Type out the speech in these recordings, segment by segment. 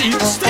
see the stars.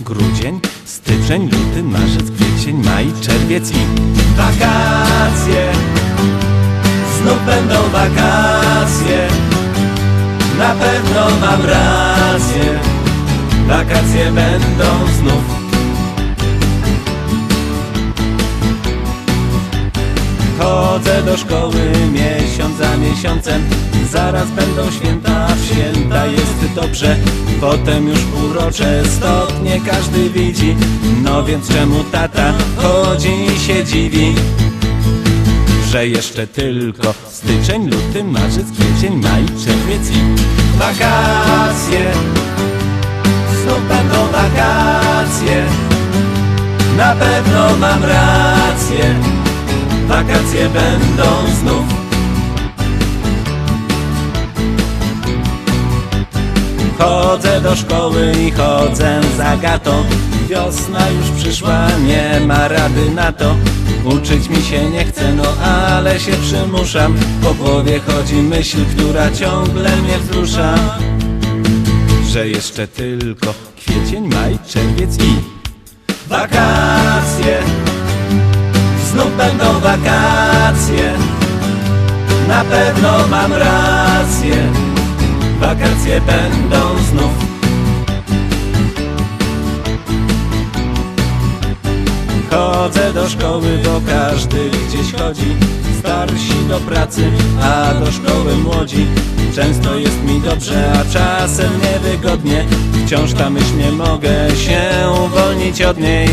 grudzień, styczeń, luty, marzec, kwiecień, maj, czerwiec i wakacje. Znów będą wakacje. Na pewno mam rację. Wakacje będą znów Chodzę do szkoły miesiąc za miesiącem Zaraz będą święta, w święta jest dobrze Potem już urocze stopnie każdy widzi No więc czemu tata chodzi i się dziwi że jeszcze tylko styczeń, luty, marzec, kwiecień, maj, czerwiec i wakacje. Znów będą wakacje. Na pewno mam rację. Wakacje będą znów. Chodzę do szkoły i chodzę za gatą. Wiosna już przyszła, nie ma rady na to. Uczyć mi się nie chce, no ale się przymuszam. Po głowie chodzi myśl, która ciągle mnie wzrusza. Że jeszcze tylko kwiecień, maj, czerwiec i Wakacje Znów będą wakacje. Na pewno mam rację. Wakacje będą znów. Chodzę do szkoły, bo każdy gdzieś chodzi. Starsi do pracy, a do szkoły młodzi. Często jest mi dobrze, a czasem niewygodnie. Wciąż ta myśl nie mogę się uwolnić od niej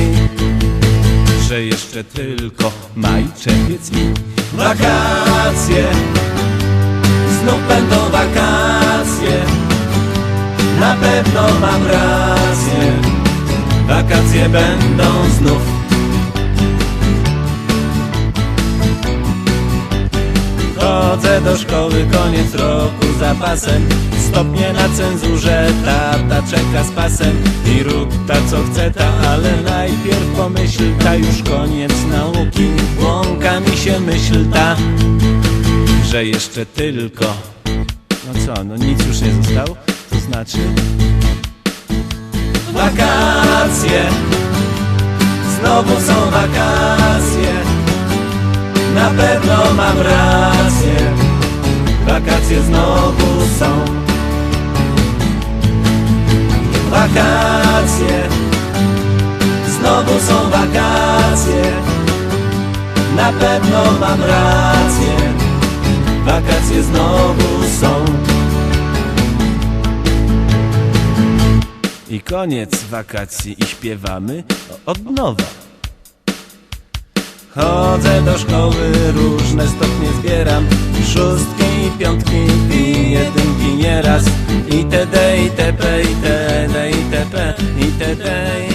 Że jeszcze tylko maj, czerwiec i wakacje. Znów będą wakacje. Na pewno mam rację. Wakacje będą znów. Chodzę do szkoły, koniec roku za pasem. Stopnie na cenzurze, tata czeka z pasem. I rób ta co chce ta, ale najpierw pomyśl ta Już koniec nauki, błąka mi się myśl ta Że jeszcze tylko. No co, no nic już nie zostało? To znaczy? Wakacje. Znowu są wakacje. Na pewno mam rację Wakacje znowu są. Wakacje. Znowu są wakacje. Na pewno mam rację. Wakacje znowu są. I koniec wakacji i śpiewamy od nowa. Chodzę do szkoły, różne stopnie zbieram. Szóstki piątki i jedynki nieraz. Itd, itp, itd, itp, itd, itp,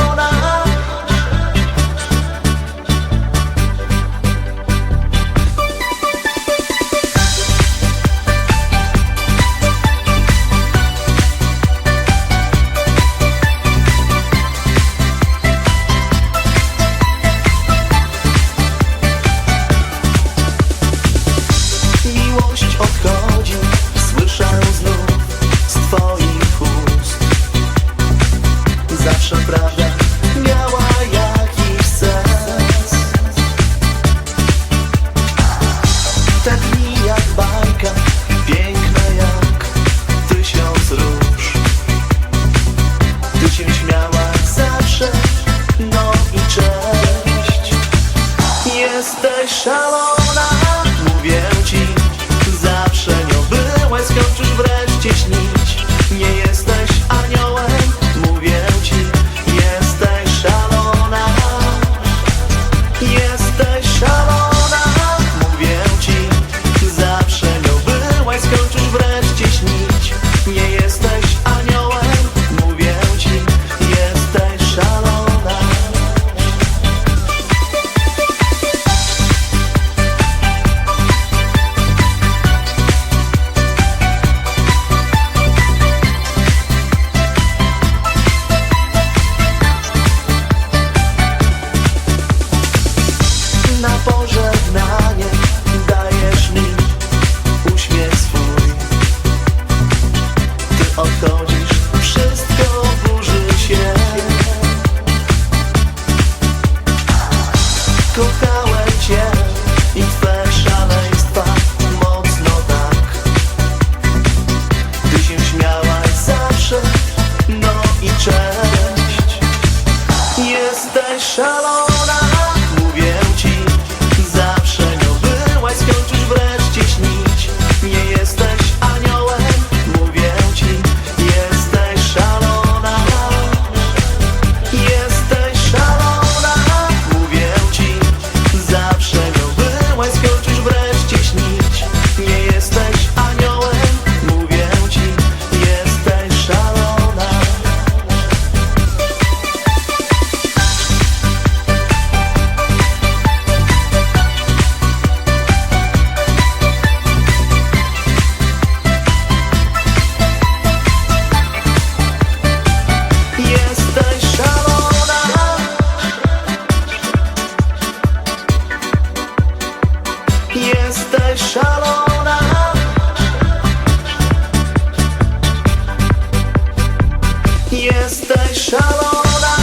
Jesteś szalona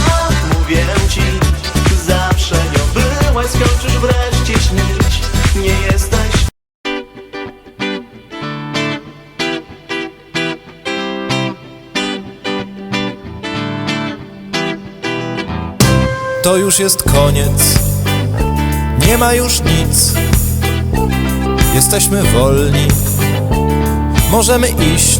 Mówię ci Zawsze nią byłaś Skończysz wreszcie śnić Nie jesteś To już jest koniec, nie ma już nic. Jesteśmy wolni, możemy iść.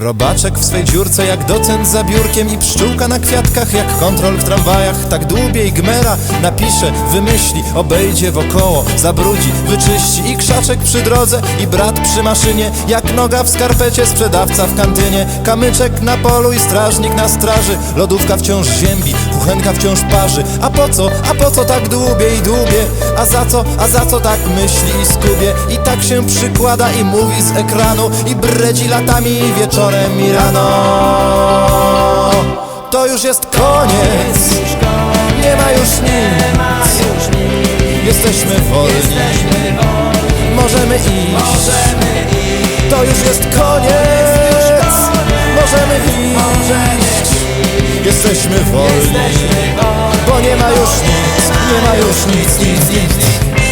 Robaczek w swej dziurce jak docent za biurkiem i pszczółka na kwiatkach jak kontrol w tramwajach. Tak dłubie i gmera napisze, wymyśli, obejdzie wokoło Zabrudzi, wyczyści i krzaczek przy drodze. I brat przy maszynie Jak noga w skarpecie, sprzedawca w kantynie. Kamyczek na polu i strażnik na straży. Lodówka wciąż ziębi, kuchenka wciąż parzy. A po co, a po co tak dłubie i dłubie? A za co, a za co tak myśli i skubie? I tak się przykłada i mówi z ekranu I bredzi latami i wieczorem i rano. To już jest koniec. Nie ma już nic. Jesteśmy wolni. Możemy iść. To już jest koniec. Możemy iść. Jesteśmy wolni. Bo nie ma już nic. Nie ma już nic, nic, nic, nic.